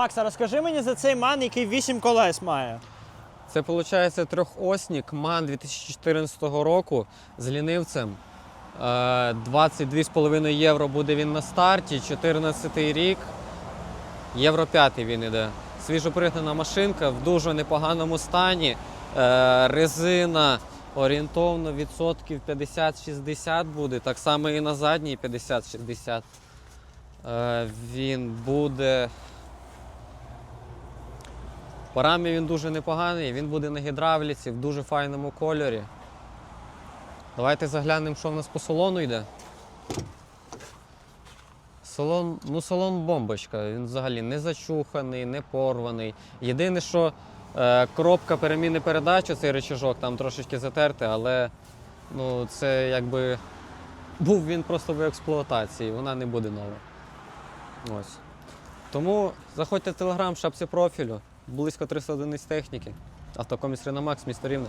Макс, а розкажи мені за цей ман, який 8 колес має. Це виходить трьохосник МАН 2014 року з лінивцем. Е, 22,5 євро буде він на старті, 14 рік. Євро 5 він іде. Свіжопригнана машинка в дуже непоганому стані. Е, Резина орієнтовно відсотків 50-60 буде. Так само і на задній 50-60. Е, Він буде по рамі він дуже непоганий, він буде на гідравліці в дуже файному кольорі. Давайте заглянемо, що в нас по салону йде. Салон, ну салон бомбочка. Він взагалі не зачуханий, не порваний. Єдине, що е, коробка переміни передач, цей речажок там трошечки затертий, але ну, це якби був він просто в експлуатації, вона не буде нова. Ось. Тому заходьте в телеграм, шапці профілю, близько 300 одиниць техніки. Автокоміс Реномакс, місто Рівне.